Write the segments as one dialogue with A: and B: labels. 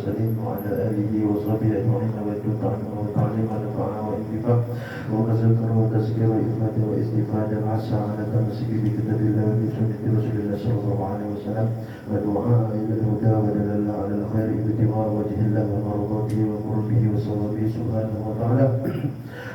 A: وسلم وعلى آله وصحبه أجمعين. وجل تعليما وتعليما نفعنا وانتفاعا وتذكرا وتذكيرا وإفادا واستفادا حسنا على التمسك بكتاب الله عليه وسلم. ودعاء إلى الهدى ودلال على الخير ابتغاء وجه الله ومرضاته وقربه وصوابه سبحانه وتعالى.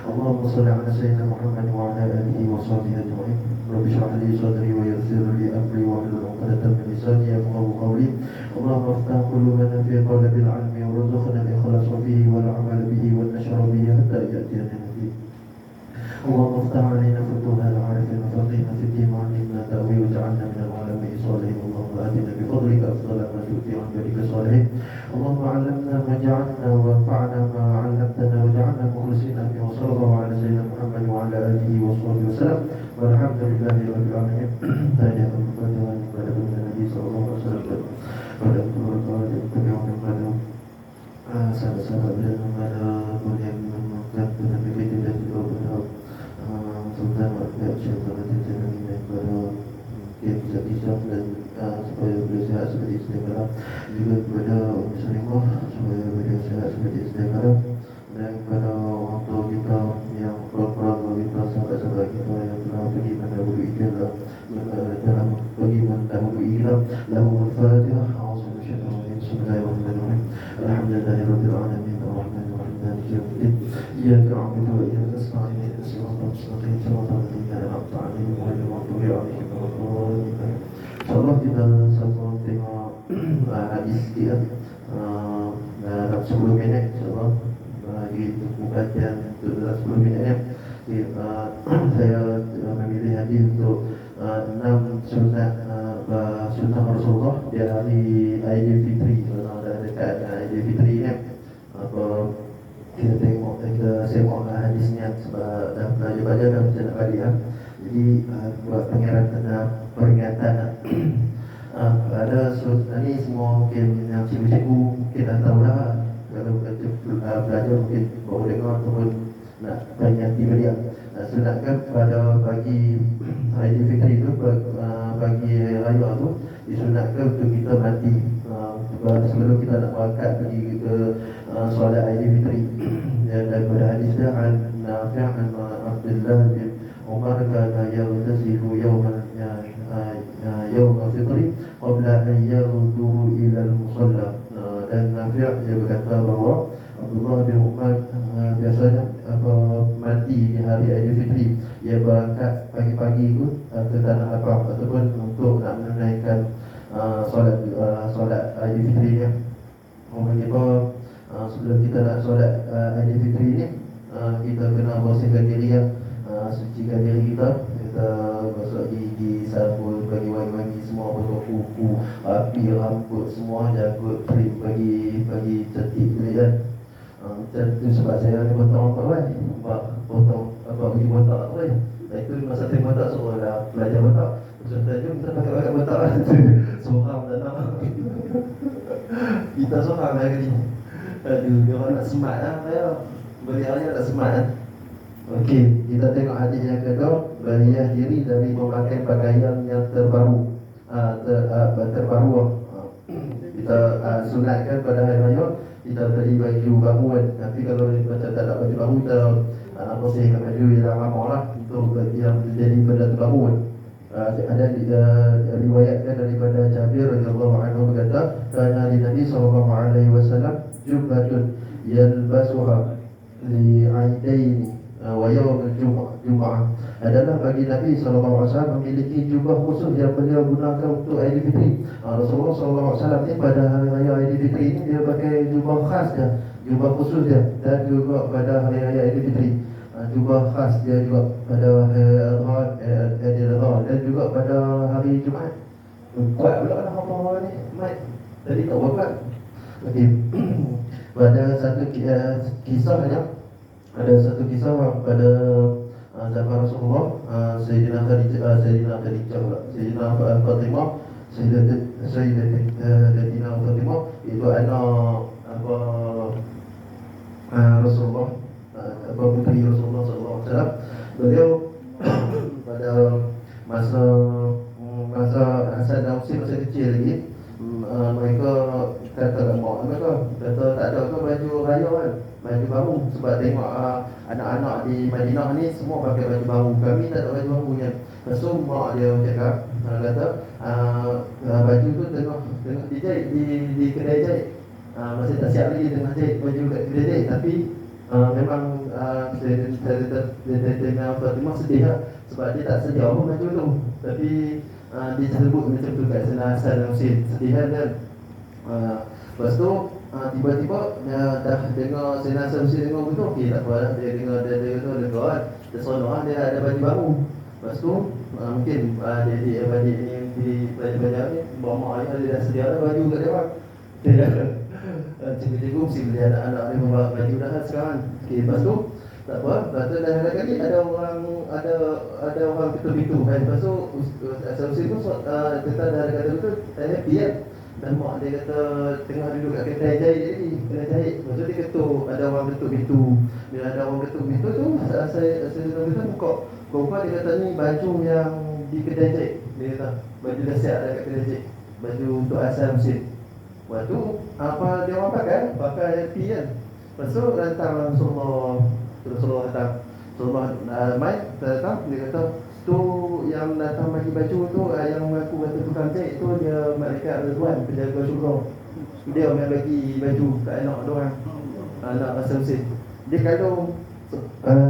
A: اللهم صل على سيدنا محمد وعلى آله وصحبه أجمعين. رب اشرح لي صدري ويسر لي أمري واحلل عقدة من لساني يفقهوا قولي. اللهم افتح قلوبنا في طلب العلم وارزقنا الإخلاص فيه والعمل به والنشر به حتى يأتينا. اللهم افتح علينا فتوح العارفين وفقهنا في الدين وعلمنا تأويل واجعلنا من العالمين الصالحين اللهم آتنا بفضلك أفضل ما تؤتي عن ذلك الصالحين اللهم علمنا ما جعلنا وانفعنا ما علمتنا وجعلنا مخلصين وصلى الله على سيدنا محمد وعلى آله وصحبه وسلم. والحمد لله رب العالمين sedia kala dan kepada orang tua kita yang keluarga kita sahabat-sahabat kita yang telah pergi mendahului kita dalam pergi mendahului kita lahum al-fatihah a'udzu billahi bismillahirrahmanirrahim alhamdulillahirabbil alamin arrahmanir rahim maliki yawmiddin iyyaka na'budu wa iyyaka nasta'in. Ihdinas siratal mustaqim. Siratal ladzina an'amta 'alaihim ghairil maghdubi 'alaihim waladdallin. InsyaAllah kita sama tengok uh, hadis dia uh, 10 minit insyaAllah. Uh, di kajian untuk dalam 10 minit. Ni Jadi, uh, saya uh, memilih hadis untuk uh, 6 sunat uh, uh, sunnah Rasulullah. Di hari Aidilfitri uh, dah dekat uh, Aidilfitri ni apa kita tengok kita tengok uh, hadisnya sebab dah belajar belajar dah macam nak balik ya. Jadi uh, buat pengeran tanda peringatan uh, ada uh, ni semua mungkin yang cikgu-cikgu mungkin dah tahu kalau kita uh, belajar mungkin baru dengar ataupun nak peringati beliau. Uh, sunatkan pada pagi itu uh, pagi hari raya tu disunatkan untuk kita mati uh, sebelum kita nak berangkat pergi ke uh, solat Aidilfitri dan daripada hadis dia an Nafi' an Abdullah bin Umar kana yaghtasilu yawman ya, ya, fitri qabla an yaghdu ila al-musalla. Uh, dan Nafi' dia berkata bahawa Abdullah bin Umar uh, biasanya apa mati di hari Aidilfitri ia berangkat pagi-pagi itu uh, ke tanah lapang ataupun untuk nak menunaikan uh, solat uh, solat Aidilfitri dia. Orang kita uh, sebelum kita nak solat uh, Aidilfitri ni uh, kita kena bersihkan diri ya. Uh, sucikan diri kita kita gosok gigi, sabun, bagi wangi-wangi semua potong kuku, api, rambut semua janggut, trim bagi bagi cantik tu kan. Uh, macam tu sebab saya ni potong apa kan? Sebab potong apa bagi botak tu kan. Dan itu masa saya botak so dah belajar botak. Macam jom kita pakai pakai botak kan. Seorang dah nak. kita seorang lagi ni. Aduh, dia orang nak smart lah saya. Beliau nak smart lah. Okey, kita tengok hadis yang kedua Berhias diri dari memakai pakaian yang terbaru uh, ter, uh, Terbaru uh, Kita uh, sunatkan pada hari raya Kita beli baju kan Tapi kalau macam tak ada baju baru Kita uh, bersihkan baju yang lama lah. Untuk yang jadi benda kan uh, Ada uh, riwayatkan daripada Jabir radhiyallahu anhu berkata Kana di Nabi sallallahu alaihi wasallam Jubbatun yalbasuha li'aidaini uh, wa Jum- Jumaah adalah bagi Nabi SAW memiliki jubah khusus yang beliau gunakan untuk Aidilfitri. Uh, Rasulullah SAW ni pada hari raya Aidilfitri ini dia pakai jubah khas dia, jubah khusus dia dan juga pada hari raya Aidilfitri. Uh, jubah khas dia juga pada hari Adha, eh, Adha dan juga pada hari Jumaat. Kuat pula lah apa-apa ni, Mat. Tadi tak buat Okey. pada satu eh, kisah ya. Ada satu kisah pada uh, zaman Rasulullah uh, Sayyidina Khadijah uh, Sayyidina Khadijah pula. Sayyidina Fa- Fatimah Sayyidatina Sayyidatina Fatimah itu anak apa uh, Rasulullah uh, apa puteri Rasulullah sallallahu alaihi wasallam. Beliau pada masa masa Hasan dan Husain masih kecil lagi uh, mereka kata kat mak mereka kata tak ada ke baju raya kan? Baju baru. Sebab tengok uh, anak-anak di Madinah ni semua pakai baju baru. Kami tak ada baju baru kan lepas tu mak dia cakap uh, kata uh, baju tu tengok tengok dijahit di, di kedai jahit. Uh, masih tak siap lagi tengah jahit baju kat kedai jahit. Tapi uh, memang uh, saya dengan Fatimah sedih lah. Sebab dia tak sedia pun baju tu. Tapi uh, dia sebut macam tu kat sana Hasan dan Husin sedih kan kan uh, lepas tu uh, tiba-tiba dia dah dengar Sayyidina Hasan Husin dengar betul okey tak apa lah dia dengar dia dia kata dia kawan dia seronok lah dia ada baju baru lepas tu uh, mungkin uh, dia dia adik ni di belajar-belajar ni bawa mak ayah dia dah sedia lah baju kat dia dah uh, cikgu-cikgu mesti beli anak-anak dia membawa baju dah lah sekarang okey lepas tu tak apa, lepas tu dah kali ada orang ada ada orang ketuk pintu kan. Lepas tu Asal-asal tu uh, kita dah ada kata betul, happy kan. Dan mak dia kata tengah duduk kat kedai jahit dia ni, kedai jahit. Tu dia ketuk, ada orang ketuk pintu. Bila ada orang ketuk pintu tu, saya saya saya kata buka. Kau dia kata ni baju yang di kedai jahit. Dia kata baju dah siap dah kat kedai jahit. Baju untuk asal musim. Lepas tu apa dia orang pakai? Pakai happy kan. Lepas tu datang Rasulullah Rasulullah datang Rasulullah uh, mai datang dia kata tu yang datang bagi baju tu uh, yang aku kata tukang jahit tu dia malaikat Ridwan penjaga syurga. Dia yang bagi baju kat anak dia orang. Anak Rasul Husin dia kalau uh,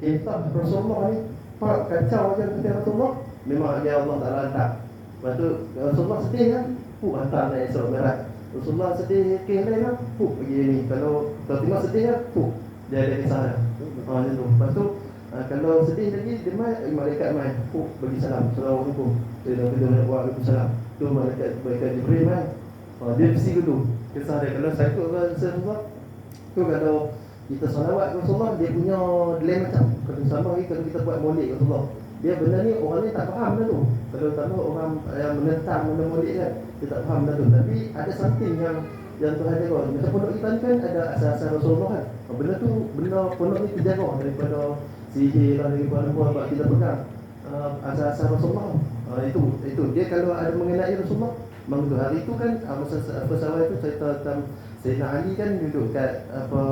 A: kisah Rasulullah ni pak kacau je kata Rasulullah memang dia Allah Taala hantar. Lepas tu Rasulullah sedih kan? Puh hantar naik Isra Mi'raj Rasulullah sedih ke lain kan Puh pergi ni. Kalau tengok sedih kan? Puh dia ada kisah dia. Ha macam tu. Lepas tu uh, kalau sedih lagi dia mai eh, malaikat mai. Oh bagi salam. Assalamualaikum. Dia dah kata waalaikumsalam. Tu malaikat malaikat Jibril mai. Ha dia mesti gitu. Kisah dia kalau saya ikut Rasulullah tu kalau kita salawat ke Rasulullah dia punya lain macam kalau sama lagi kalau kita buat molek ke Rasulullah dia benda ni orang ni tak faham dah tu kalau tak tahu orang yang menentang benda molek kan dia tak faham dah tu tapi ada something yang yang Tuhan jaga macam pondok kita kan ada asas-asas Rasulullah kan benda tu benda pondok ni terjaga daripada sihir lah daripada apa kita pegang uh, asas-asas Rasulullah. Uh, itu itu. Dia kalau ada mengenai Rasulullah tu hari tu kan uh, masa first awal tu cerita tentang Sayyidina Ali kan duduk kat apa,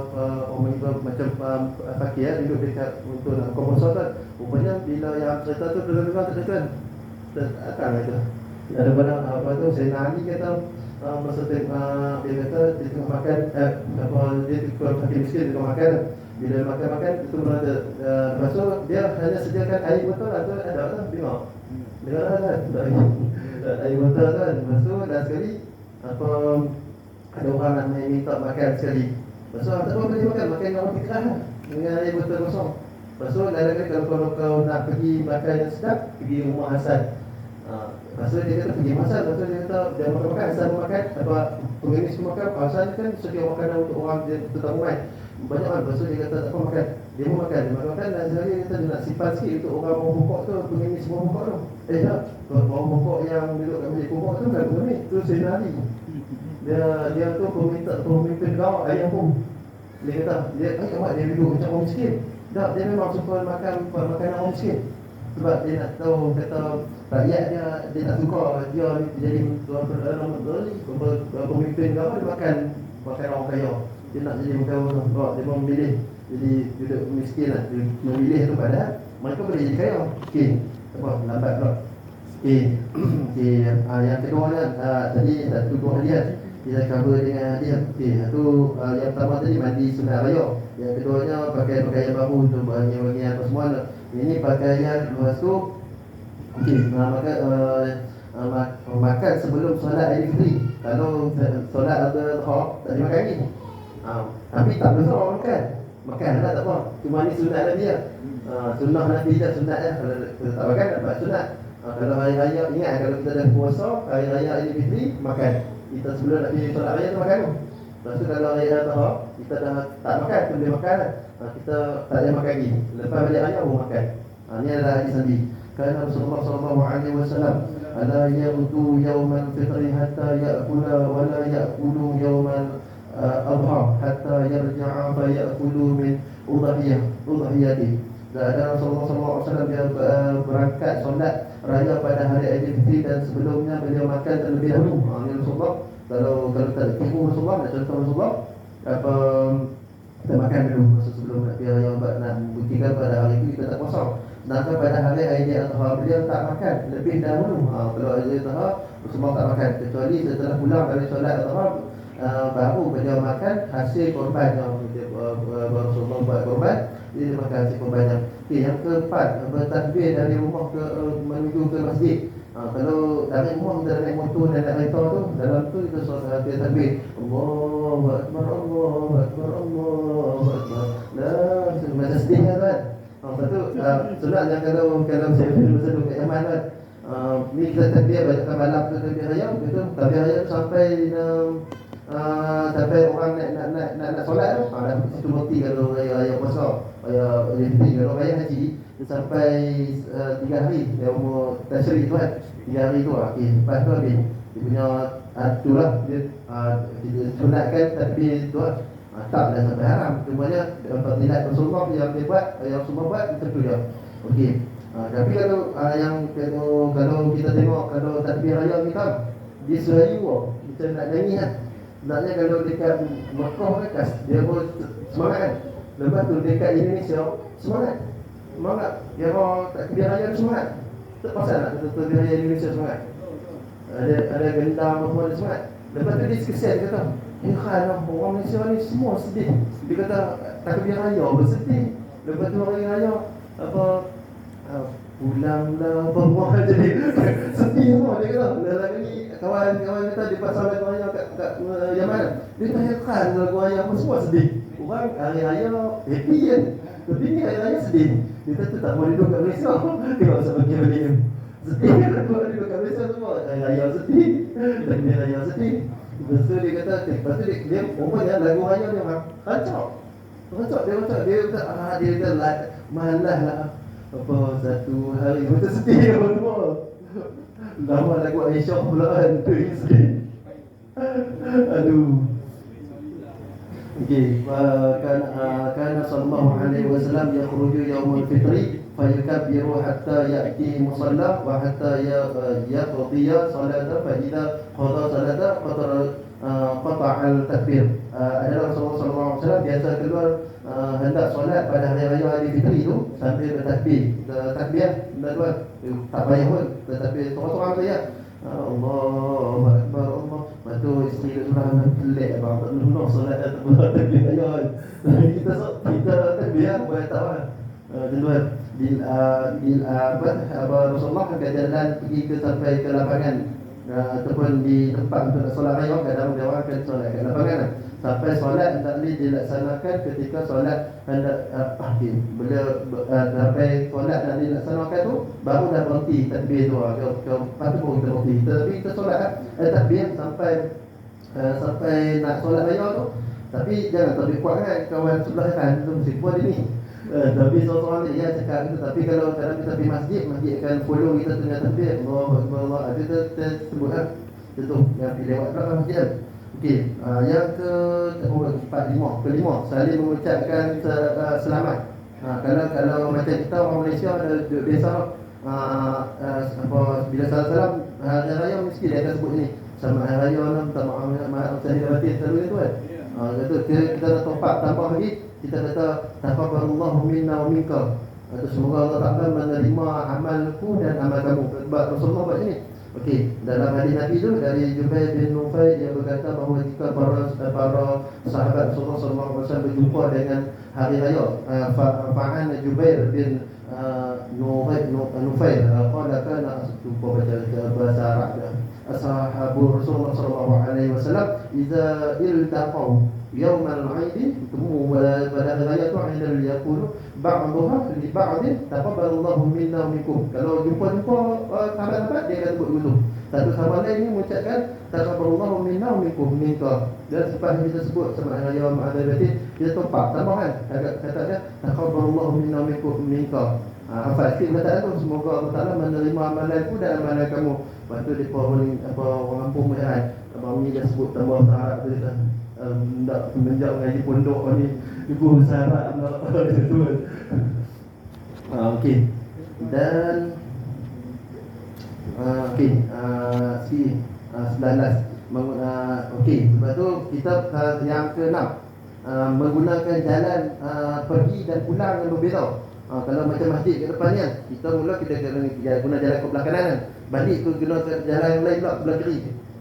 A: apa orang itu macam um, fakir ya, duduk dekat untuk nak komposer kan rupanya bila yang cerita tu dengar-dengar tak ada kan datang itu ada pada apa tu Sayyidina Ali kata uh, masa tengok uh, dia kata dia tengah makan eh, apa dia tengok fakir miskin tengah makan bila makan-makan itu berada uh, lepas tu dia hanya sediakan air botol atau ada lah tengok. Dengar kan? Tak air botol kan? Lepas tu dah sekali apa ada orang nak minta makan sekali. Tu tak apa boleh makan makan dengan roti kerah lah dengan air botol kosong. Lepas tu kadang-kadang kalau, kalau kau nak pergi makan yang sedap pergi rumah Hasan Ha, lepas tu dia kata pergi masak, tu dia kata dia makan-makan, Hasan makan, apa pengemis makan, Hasan kan sedia makanan untuk orang dia tetap umat banyak kan, lepas tu dia kata tak apa makan dia pun makan, dia makan-makan dan sekali dia kata dia nak simpan sikit untuk orang mau pokok tu, pengemis semua pokok tu eh tak, mau pokok yang duduk kat bilik pokok tu kan pengemis, tu Sayyidina Ali dia dia tu peminta pemimpin kau ayah pun dia kata dia eh awak dia duduk macam orang miskin tak dia memang suka makan makanan orang miskin sebab dia nak tahu kata rakyat dia dia tak suka dia jadi tuan perdana menteri pemimpin kau dia makan makan orang kaya dia nak jadi makan orang kaya dia memilih. Jadi duduk miskin lah. Dia memilih tu pada mereka boleh jadi kaya. Okey apa? Lambat pula. Okey okey uh, yang kedua kan uh, tadi satu dua hadiah kita cover dengan hadiah okey satu uh, yang pertama tadi mandi sunat raya. Yang keduanya pakai pakaian baru untuk bagi-bagi apa semua. Ini pakaian tu okey, uh, maka uh, uh, mak- makan sebelum solat Idul Fitri. Kalau solat ada hak tak boleh makan lagi. Uh, tapi tak besar orang makan. Makan lah tak apa. Cuma ni sunat lah. Uh, sunnah Nabi dah sunat lah. Kalau kita tak makan tak sunat. Uh, kalau hari raya ingat kalau kita dah puasa hari raya Idul Fitri makan. Kita sebelum nak pergi solat raya tu makan tu. Lepas tu kalau raya tak kita dah tak makan kita boleh makan lah. Uh, kita tak boleh makan lagi. Lepas balik raya baru makan. Uh, ni adalah hadis Nabi. Kerana Rasulullah sallallahu alaihi wasallam ala yautu yaumal fitri hatta ya'kula adha hatta yarja'a fa ya'kulu min udhiyah udhiyati. Dan ada Rasulullah dia uh, berangkat solat raya pada hari Aidil Fitri dan sebelumnya beliau makan terlebih dahulu. Ha, ini Rasulullah kalau kalau tak tipu Rasulullah nak contoh Rasulullah apa kita makan dulu masa sebelum nak pergi raya nak nak buktikan pada hari itu kita tak puasa. Sedangkan pada hari Aidil Adha beliau tak makan lebih dahulu. Ha, kalau Aidil Adha Rasulullah tak makan kecuali setelah pulang dari solat Adha uh, baru beliau makan hasil korban yang dia, uh, uh, Rasulullah buat korban dia makan hasil korban yang okay, yang keempat bertakbir dari rumah ke menuju ke masjid. Ha, kalau dari rumah kita naik motor dan naik kereta tu dalam tu kita suara kita takbir Allahu akbar Allahu akbar Allahu akbar. La macam sedih kan ha, lepas tu sunat yang kalau kalau saya masa tu kat Yaman kan ni kita takbir banyak malam tu takbir raya begitu. Takbir raya sampai uh, uh, sampai orang nak nak nak nak, nak solat tu ha, dah situ mati kalau raya raya puasa raya fitri kalau raya haji sampai uh, tiga hari dia umur tasyrik tu kan tiga hari tu lah okay. lepas tu habis dia punya uh, tu lah dia sunatkan tapi tu lah uh, tak dah sampai haram cumanya dapat nilai Rasulullah yang dia buat yang Rasulullah buat itu tu dia okey. Uh, tapi kalau uh, yang kalau, kalau kita tengok kalau takbir raya kita dia selayu kita nak nyanyi kan Sebenarnya kalau dekat Mekah kan dia pun semangat. Kan lepas tu dekat Indonesia semangat. Semangat. Dia orang takbir raya tu semangat. Tak pasal nak kata takbir raya Indonesia semangat. Ada ada gendang apa ada semangat. Lepas tu dia kesian dia kata eh kan orang Malaysia ni semua sedih. Dia kata takbir raya bersedih lepas tu hari raya apa uh, pulanglah semua jadi sedih semua dia kata. Lagi ni kawan-kawan kita di pasal lagu raya kat, kat uh, Yaman dia tanya kan lagu raya apa semua sedih? Orang hari raya happy kan tapi ni hari raya sedih. Dia kata tak mau duduk kat Malaysia. Tengok sebab dia sedih. Kan duduk kat Malaysia semua. Hari raya sedih. Dan dia sedih. Lepas tu dia kata lepas tu dia, dia umumnya lagu raya dia rancak rancak dia rancak dia kata ah dia kata lah malah lah. Apa satu hari. Betul sedih apa semua Nama lagu Aisyah pula kan Tu Aduh. Okey, kan kan sallallahu alaihi wasallam yakhruju yaumul fitri fayukabbiru hatta ya'ti musalla wa hatta ya yaqdiya salata fa idza qada salata qata al takbir adalah Rasulullah wasallam biasa keluar uh, hendak solat pada hari raya Aidil Fitri itu sambil bertakbir. Takbir dua-dua tak payah pun tetapi seorang-seorang saja Allah Akbar Allah. Lepas tu isteri dia surah pelik. Abang tak dulu solat tak takbir raya. Kita kita takbir boleh tahu kan tuan bil bil apa apa Rasulullah jalan pergi ke sampai ke lapangan ataupun di tempat untuk nak solat raya kadang dia orang akan solat kat lapangan sampai solat tak boleh dilaksanakan ketika solat hendak uh, okay. bila uh, sampai solat nak dilaksanakan tu baru dah berhenti takbir tu uh, ke, ke, lepas tu baru kita berhenti. Tapi kita solat eh, takbir sampai uh, sampai nak solat raya tu tapi jangan terlalu kuat kan. Kawan sebelah kan tu mesti puan dia ni Uh, tapi seorang ni ya cakap itu tapi kalau kita pergi masjid masjid akan follow kita tengah takbir Allah Allah ada kita sebut kan contoh yang pergi lewat belakang masjid kan okey uh, yang ke oh, empat lima kelima saling mengucapkan uh, selamat uh, kalau kalau macam kita orang Malaysia ada biasa uh, uh, apa bila salam salam hari raya mesti dia akan sebut ni sama hari raya minta maaf maaf batin selalu itu kan uh, kata kita, kita nak topak tambah lagi. Kita kata taqabbalallahu minna wa minka. Atau semoga Allah Taala menerima amalku dan amal kamu. Sebab Rasulullah buat sini Okey, dalam hadis Nabi itu dari Jubair bin Nufail dia berkata bahawa jika para para sahabat Rasulullah sallallahu alaihi wasallam berjumpa dengan hari raya uh, fa'an Jubair bin uh, Nufail Nufail uh, qala kana jumpa baca bahasa Arab ashabu Rasulullah sallallahu alaihi wasallam idza iltaqau yawm al-aid tumu pada raya tu ada dia pun ba'dhuha li ba'd taqabbalallahu minna wa minkum. Kalau jumpa jumpa uh, sahabat dapat dia akan sebut dulu. Satu sahabat lain ni mengucapkan taqabbalallahu minna wa minkum minka dan sebab kita sebut sebab raya ada berarti dia tempat tambahan agak kata dia taqabbalallahu minna wa minkum minka ah, Ha, apa sih kata tu semoga Allah Taala menerima amalanku dan amalan kamu. Lepas tu depa orang apa orang kampung heran. Abang ni dah sebut tambah syarat tu dia hendak um, semenjak mengaji pondok ni ibu syarat nak tu. Ah okey. Dan uh, okey uh, si uh, 19 uh, okey lepas tu kita uh, yang ke-6 uh, menggunakan jalan uh, pergi dan pulang yang berbeza. Uh, kalau macam masjid ke depan ni kita mula kita kena guna jalan ke belah kanan kan. Balik tu guna jalan yang lain pula belah kiri.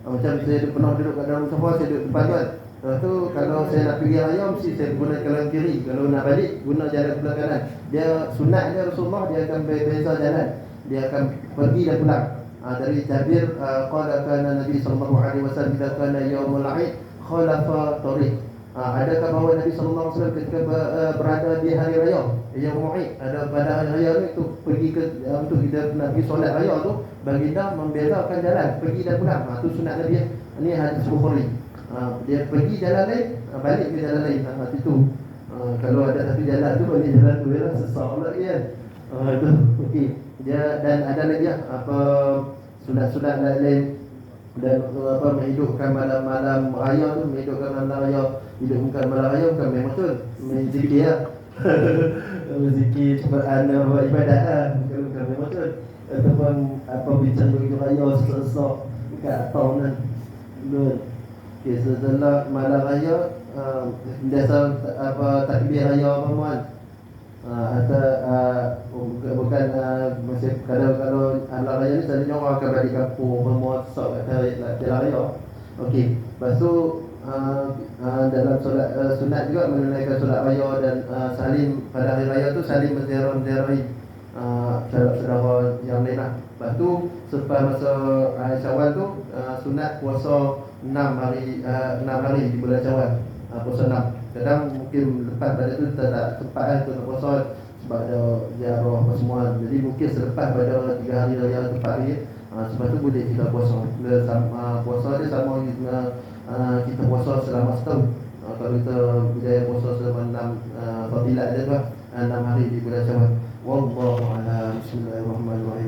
A: Uh, macam saya pernah duduk kat dalam sofa saya duduk depan kan. Lepas tu kalau saya nak pergi raya mesti saya guna jalan kiri. Kalau nak balik guna jalan sebelah kanan. Dia sunat dia Rasulullah dia akan berbeza jalan. Dia akan pergi dan pulang. Ha, dari Jabir uh, qala kana Nabi wasallam bila kana yaumul Eid khalafa tariq. Ha, adakah bahawa Nabi sallallahu alaihi wasallam ketika uh, berada di hari raya yaumul Eid ada pada hari raya itu pergi ke untuk kita nak pergi solat raya tu baginda membezakan jalan pergi dan pulang. Ha, tu sunat Nabi. Ini hadis Bukhari. Ha, dia pergi jalan lain ha, balik ke jalan lain. Ha, itu ha, kalau ada satu jalan tu balik jalan tu ya sesak lagi kan ha, itu okey. Dia dan ada lagi apa sunat-sunat lain dan apa menghidupkan malam-malam raya tu menghidupkan malam raya. Hidupkan malam raya bukan memang betul menzikir ya menzikir Quran ibadat lah. Bukan bukan memang betul ataupun apa bincang begitu raya sesak kat tahun kan Okay, setelah malam raya uh, Biasa apa takbir raya apa muan uh, Atau uh, bukan uh, masih kalau kalau malam raya ni selalunya orang akan balik kampung Semua sok kat jalan raya Okey, lepas tu uh, uh, dalam solat uh, sunat juga menunaikan solat raya dan uh, salim pada hari raya tu salim menziarah-ziarahi uh, saudara-saudara yang lain lah. Lepas tu selepas masa uh, Syawal tu uh, sunat puasa 6 hari uh, 6 hari di bulan Syawal. Uh, puasa 6. Kadang mungkin lepas pada tu tak nak tempat kan tuan puasa Sebab ada ziarah apa semua kan. Jadi mungkin selepas pada 3 hari raya tempat ni ha, ah, Sebab tu boleh kita puasa. Bila sama ah, puasa dia sama kita, ah, kita puasa selama setahun. Ha, Kalau kita berjaya puasa selama 6 uh, fadilat dia tu lah, 6 hari di bulan syawal. Wallahu'ala bismillahirrahmanirrahim.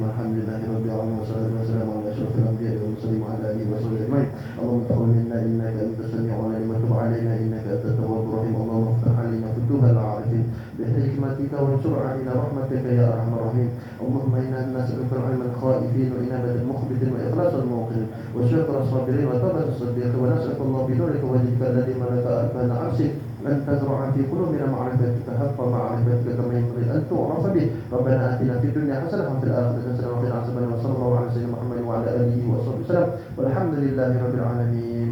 A: بحكمتك وانشر علينا رحمتك يا أرحم الراحمين. اللهم إنا نسالك العلم الخائفين وانابه المخبتين وإخلاص الموقنين. وشكر الصابرين وتوبة الصديق ونسألك الله بنورك وجهك الذي ملك اركان عرشك أن تزرع في قلوبنا معرفتك حق معرفتك كما ينبغي أن تعرف به. ربنا آتنا في الدنيا حسنة وفي الآخرة حسنة وقنا عذاب النار. وصلى الله على سيدنا محمد وعلى آله وصحبه وسلم. والحمد لله رب العالمين.